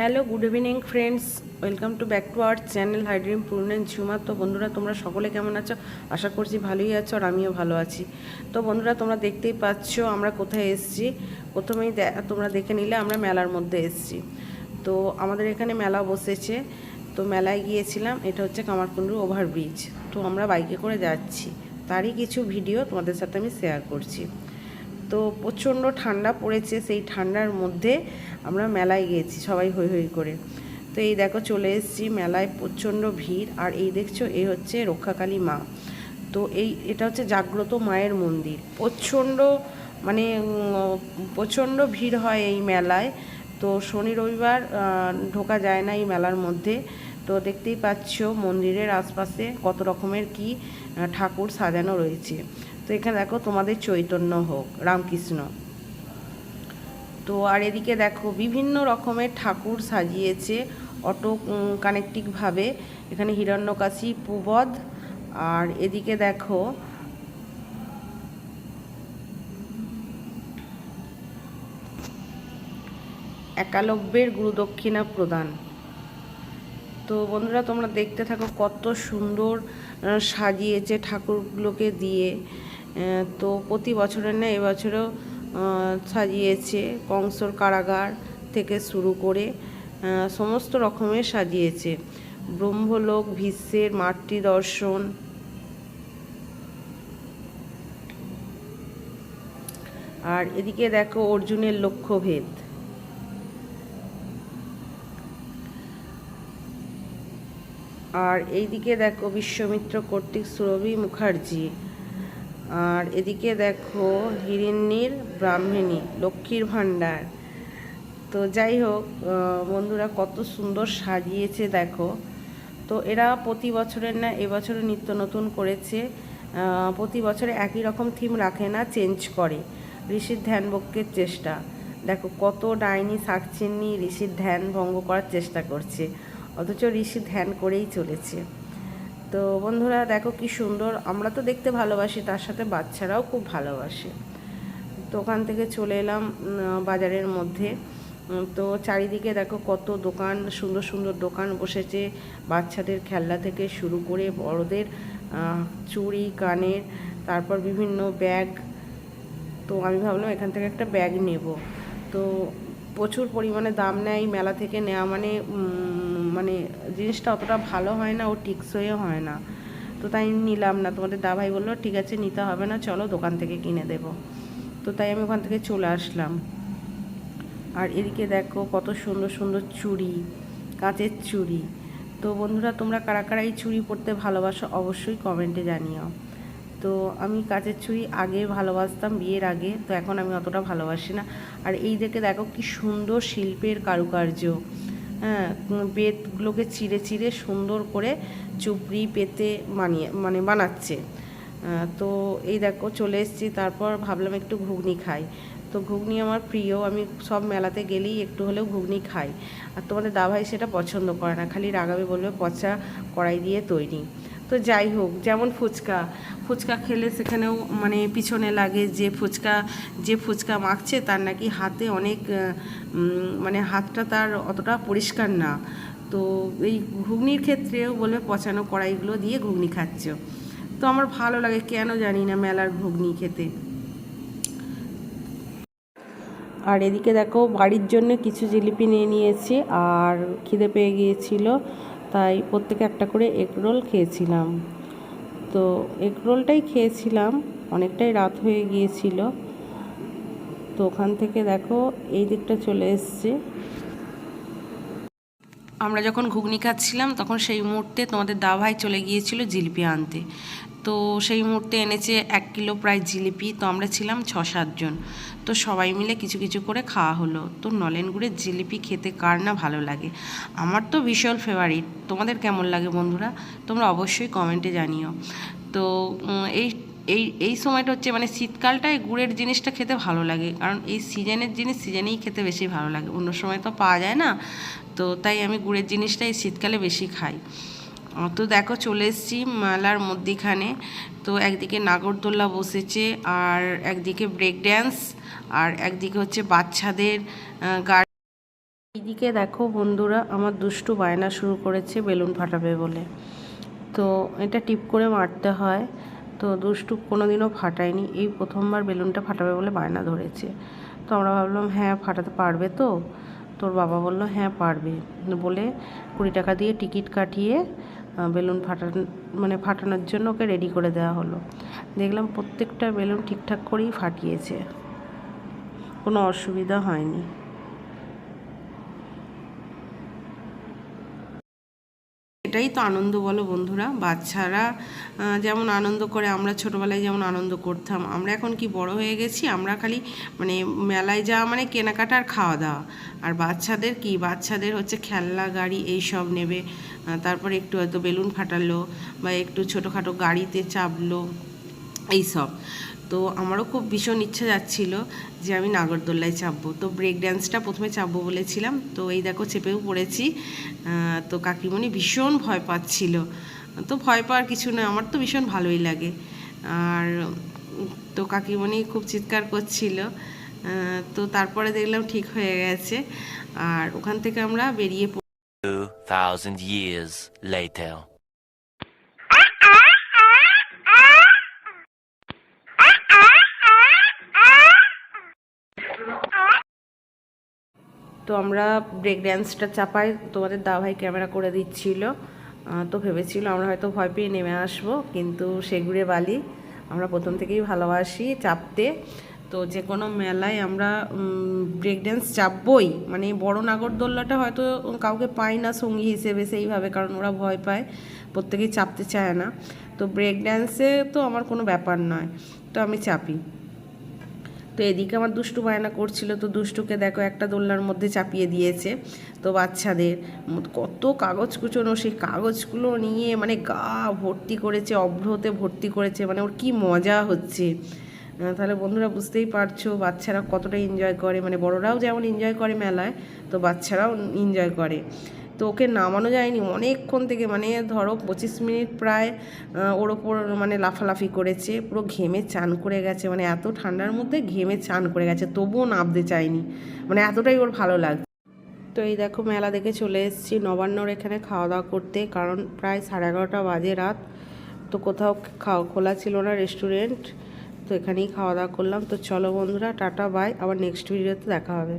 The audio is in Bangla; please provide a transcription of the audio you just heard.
Hello, good evening friends. Welcome to back to our channel হাইড্রিম পূর্ণেন ঝুমা। তো বন্ধুরা, তোমরা সকলে কেমন আছো? আশা করছি ভালোই আছো আর আমিও ভালো আছি। তো বন্ধুরা, তোমরা দেখতেই পাচ্ছ আমরা কোথায় এসেছি। প্রথমেই তোমরা দেখে নিলে আমরা মেলার মধ্যে এসেছি। তো আমাদের এখানে মেলা বসেছে। তো মেলায় গিয়েছিলাম, এটা হচ্ছে কামারকুণ্ডু ওভারব্রিজ। তো আমরা বাইকে করে যাচ্ছি। তারই কিছু ভিডিও তোমাদের সাথে আমি শেয়ার করছি। তো প্রচণ্ড ঠান্ডা পড়েছে, সেই ঠান্ডার মধ্যে আমরা মেলায় গিয়েছি, সবাই হই হই করে। তো এই দেখো চলে এসেছি, মেলায় প্রচণ্ড ভিড়, আর এই দেখছ, এই হচ্ছে রক্ষাকালী মা। তো এই, এটা হচ্ছে জাগ্রত মায়ের মন্দির। প্রচণ্ড মানে প্রচণ্ড ভিড় হয় এই মেলায়। তো শনি রবিবার ঢোকা যায় না এই মেলার মধ্যে। তো দেখতেই পাচ্ছ মন্দিরের আশপাশে কত রকমের কি ঠাকুর সাজানো রয়েছে। তো এখানে দেখো তোমাদের চৈতন্য হোক, রামকৃষ্ণ। তো আর এদিকে দেখো বিভিন্ন রকমের ঠাকুর সাজিয়েছে অটো কানেকটিকভাবে। এখানে হিরণ্যকাশী পুবদ আর এদিকে দেখো একালব্যের গুরুদক্ষিণা প্রদান। তো বন্ধুরা, তোমরা দেখতে থাকো কত সুন্দর সাজিয়েছে ঠাকুরগুলোকে দিয়ে। তো প্রতি বছরের না এবছরও সাজিয়েছে কংসর কারাগার থেকে শুরু করে সমস্ত রকমের সাজিয়েছে। ব্রহ্মলোক, ভীষ্মের মাতৃ দর্শন। আর এদিকে দেখো অর্জুনের লক্ষ্যভেদ। আর এইদিকে দেখো বিশ্বমিত্র কর্তৃক সুরভি মুখার্জি। আর এদিকে দেখো হিরিন্নির ব্রাহ্মণী, লক্ষ্মীর ভাণ্ডার। তো যাই হোক বন্ধুরা কত সুন্দর সাজিয়েছে দেখো। তো এরা প্রতি বছরের না এবছরও নিত্য নতুন করেছে। প্রতি বছরে একই রকম থিম রাখে না চেঞ্জ করে। ঋষির ধ্যান ভঙ্গের চেষ্টা। দেখো কত ডাইনি শাকচিন্নি ঋষির ধ্যান ভঙ্গ করার চেষ্টা করছে। অথচ ঋষি ধ্যান করেই চলেছে। তো বন্ধুরা দেখো কি সুন্দর, আমরা তো দেখতে ভালোবাসি, তার সাথে বাচ্চারাও খুব ভালোবাসে। তো ওখান থেকে চলে এলাম বাজারের মধ্যে। তো চারিদিকে দেখো কত দোকান, সুন্দর সুন্দর দোকান বসেছে। বাচ্চাদের খেলনা থেকে শুরু করে বড়দের চুড়ি, কানের, তারপর বিভিন্ন ব্যাগ। তো আমি ভাবলাম এখান থেকে একটা ব্যাগ নেব। তো প্রচুর পরিমাণে দাম নেয় মেলা থেকে নেওয়া মানে মানে জিনিসটা অতটা ভালো হয় না, ও টিকসইও হয় না। তো তাই নিলাম না। তোমাদের দাভাই বলল, ঠিক আছে, নিতে হবে না, চলো দোকান থেকে কিনে দেব। তো তাই আমি ওখান থেকে চলে আসলাম। আর এদিকে দেখো কত সুন্দর সুন্দর চুড়ি, কাঁচের চুড়ি। তো বন্ধুরা, তোমরা কারা কারা এই চুড়ি পরতে ভালোবাসো অবশ্যই কমেন্টে জানিও। তো আমি কাচের চুড়ি আগে ভালোবাসতাম, বিয়ের আগে। তো এখন আমি অতটা ভালোবাসি না। আর এই দেখে দেখো কি সুন্দর শিল্পের কারুকার্য। হ্যাঁ বেতগুলোকে চিড়ে চিড়ে সুন্দর করে চুপড়ি পেতে মানিয়ে মানে বানাচ্ছে। তো এই দেখো চলে এসেছি, তারপর ভাবলাম একটু ঘুগনি খাই। তো ঘুগনি আমার প্রিয়, আমি সব মেলাতে গেলেই একটু হলেও ঘুগনি খাই। আর তোমাদের দাভাই সেটা পছন্দ করে না, খালি রাগাবে বলবে পচা কড়াই দিয়ে তৈরি। তো যাই হোক, যেমন ফুচকা। ফুচকা খেলে সেখানেও মানে পিছনে লাগে যে ফুচকা যে ফুচকা মাখছে তার নাকি হাতে অনেক মানে হাতটা তার অতটা পরিষ্কার না। তো এই ঘুগনির ক্ষেত্রেও বলবে পচানো কড়াইগুলো দিয়ে ঘুগনি খাচ্ছ। তো আমার ভালো লাগে, কেন জানি না মেলার ঘুগনি খেতে। আর এদিকে দেখো, বাড়ির জন্য কিছু জিলিপি নিয়ে নিয়েছি, আর খিদে পেয়ে গিয়েছিল। তাই প্রত্যেকে একটা করে এগ রোল খেয়েছিলাম। তো এগ রোলটাই খেয়েছিলাম, অনেকটাই রাত হয়ে গিয়েছিল। তো ওখান থেকে দেখো এই দিকটা চলে এসছে। আমরা যখন ঘুগনি খাচ্ছিলাম, তখন সেই মুহূর্তে তোমাদের দাভাই চলে গিয়েছিল জিলিপি আনতে। তো সেই মুহূর্তে এনেছে এক কিলো প্রায় জিলিপি, তো আমরা ছিলাম ছ সাতজন তো সবাই মিলে কিছু কিছু করে খাওয়া হলো। তো নলেন গুড়ের জিলিপি খেতে কার না ভালো লাগে? আমার তো ভীষণ ফেভারিট তোমাদের কেমন লাগে বন্ধুরা? তোমরা অবশ্যই কমেন্টে জানিও। তো এই এই এই সময়টা হচ্ছে মানে শীতকালটায় গুড়ের জিনিসটা খেতে ভালো লাগে। কারণ এই সিজনের জিনিস সিজনেই খেতে বেশি ভালো লাগে। অন্য সময় তো পাওয়া যায় না। তো তাই আমি গুড়ের জিনিসটা এই শীতকালে বেশি খাই। তো দেখো চলে এসেছি মেলার মধ্যিখানে। তো একদিকে নাগরদোল্লা বসেছে আর একদিকে ব্রেক ড্যান্স আর একদিকে হচ্ছে বাচ্চাদের গাড়ি। এদিকে দেখো বন্ধুরা আমার দুষ্টু বায়না শুরু করেছে বেলুন ফাটাবে বলে। তো এটা টিপ করে মারতে হয়। তো দুষ্টু কোনোদিনও ফাটায়নি। এই প্রথমবার বেলুনটা ফাটাবে বলে বায়না ধরেছে। তো আমরা ভাবলাম হ্যাঁ ফাটাতে পারবে তো? তোর বাবা বলল হ্যাঁ পারবে। বলে কুড়ি টাকা দিয়ে টিকিট কাটিয়ে বেলুন ফাটান মানে ফাটানোর জন্য ওকে রেডি করে দেওয়া হলো। দেখলাম প্রত্যেকটা বেলুন ঠিকঠাক করেই ফাটিয়েছে। কোনো অসুবিধা হয়নি। এটাই তো আনন্দ বলো বন্ধুরা। বাচ্চারা যেমন আনন্দ করে, আমরা ছোটোবেলায় যেমন আনন্দ করতাম, আমরা এখন কি বড় হয়ে গেছি? আমরা খালি মানে মেলায় যাওয়া মানে কেনাকাটা আর খাওয়া দাওয়া। আর বাচ্চাদের কি? বাচ্চাদের হচ্ছে খেলনা, গাড়ি এই সব নেবে তারপরে একটু হয়তো বেলুন ফাটালো বা একটু ছোটোখাটো গাড়িতে চাপলো এই সব তো আমারও খুব ভীষণ ইচ্ছা যাচ্ছিল যে আমি নাগরদোল্লায় চাপবো। তো ব্রেক ড্যান্সটা প্রথমে চাপবো বলেছিলাম। তো এই দেখো চেপেও পড়েছি। তো কাকিমণি ভীষণ ভয় পাচ্ছিল। তো ভয় পাওয়ার কিছু না আমার তো ভীষণ ভালোই লাগে। আর তো কাকিমণি খুব চিৎকার করছিল। তো তারপরে দেখলাম ঠিক হয়ে গেছে। আর ওখান থেকে আমরা বেরিয়ে পড়- 2,000 years later. তো আমরা ব্রেক ড্যান্সটা চাপাই, তোমাদের দাভাই ক্যামেরা করে দিচ্ছিল। তো ভেবেছিল আমরা হয়তো ভয় পেয়ে নেমে আসব, কিন্তু সেগুড়ে বালি। আমরা প্রথম থেকেই ভালোবাসি চাপতে। তো যে কোনো মেলায় আমরা ব্রেক ড্যান্স চাপবই। মানে বড় নাগরদোল্লাটা হয়তো কাউকে পাই না সঙ্গী হিসেবে সেইভাবে, কারণ ওরা ভয় পায়। প্রত্যেকেই চাপতে চায় না। তো ব্রেক ড্যান্সে তো আমার কোনো ব্যাপার নয়। তো আমি চাপি। তো এদিকে আমার দুষ্টু বায়না করছিল, তো দুষ্টুকে দেখো একটা দোলনার মধ্যে চাপিয়ে দিয়েছে। তো বাচ্চাদের কত কাগজ কুচোনো, সেই কাগজগুলো নিয়ে মানে গা ভর্তি করেছে, অভ্রতে ভর্তি করেছে মানে ওর কি মজা হচ্ছে। তাহলে বন্ধুরা বুঝতেই পারছ, বাচ্চারা কতটা এনজয় করে মানে বড়রাও যেমন এনজয় করে মেলায়, তো বাচ্চারাও এনজয় করে। তো ওকে নামানো যায়নি। অনেকক্ষণ থেকে মানে ধরো পঁচিশ মিনিট প্রায় ওর ওপর মানে লাফালাফি করেছে, পুরো ঘেমে চান করে গেছে মানে এত ঠান্ডার মধ্যে ঘেমে চান করে গেছে, তবুও নামতে চায়নি। মানে এতটাই ওর ভালো লাগছে। তো এই দেখো মেলা দেখে চলে এসেছি নবান্নর এখানে খাওয়া দাওয়া করতে, কারণ প্রায় সাড়ে এগারোটা বাজে রাত। তো কোথাও খাওয়া খোলা ছিল না রেস্টুরেন্ট, তো এখানেই খাওয়া দাওয়া করলাম। তো চলো বন্ধুরা, টাটা, বাই। আবার নেক্সট ভিডিওতে দেখা হবে।